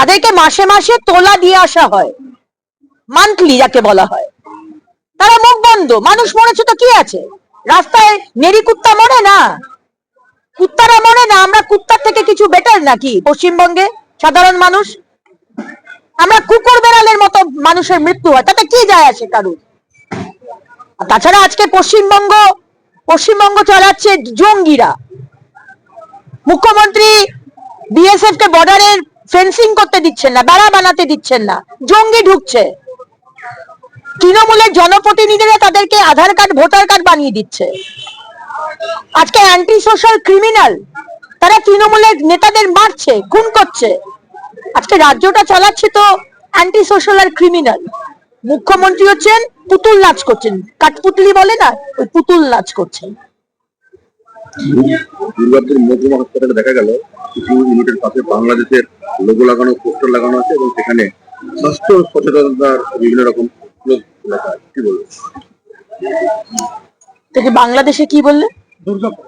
তাদেরকে মাসে মাসে তোলা দিয়ে আসা হয়। মান্থলি যাকে বলা হয়। তারা মুখ বন্ধ। মানুষ মরেছে তো কি আছে? রাস্তায় নেরি কুত্তা মরে না? কুত্তারা মরে না? আমরা কুত্তার থেকে কিছু বেটার নাকি? পশ্চিমবঙ্গে সাধারণ মানুষ? আমরা কুকুর বেড়ালের মতো মানুষের মৃত্যু হয়। তাতে কি যায় আসে কারুর? তাছাড়া আজকে পশ্চিমবঙ্গ পশ্চিমবঙ্গ চালাচ্ছে জঙ্গিরা। মুখ্যমন্ত্রী বিএসএফ কে বর্ডারের ফেন্সিং করতে দিচ্ছেন না, বেড়া বানাতে দিচ্ছেন না, জঙ্গি ঢুকছে। তৃণমূলের জনপ্রতিনিধিরা তাদেরকে আধার কার্ড, ভোটার কার্ড বানিয়ে দিচ্ছে। আজকে অ্যান্টি সোশ্যাল ক্রিমিনাল তারা তৃণমূলের নেতাদের মারছে, খুন করছে। আজকে রাজ্যটা চালাচ্ছে তো অ্যান্টি সোশ্যাল আর ক্রিমিনাল মুখ্যমন্ত্রী হচ্ছেন, পুতুল নাচ করছেন। কাঠপুতলি বলে না, ওই পুতুল নাচ করছেন দুর্গাপুর মহকুমা হাসপাতালে দেখা গেল কিছু ইউনিটের পাশে বাংলাদেশের লোগো লাগানো পোস্টার লাগানো আছে এবং সেখানে স্বাস্থ্য সচেতনতার বিভিন্ন রকম লোক লেখা আছে। কি বলব? বাংলাদেশে কি বললে? দুর্গাপুর।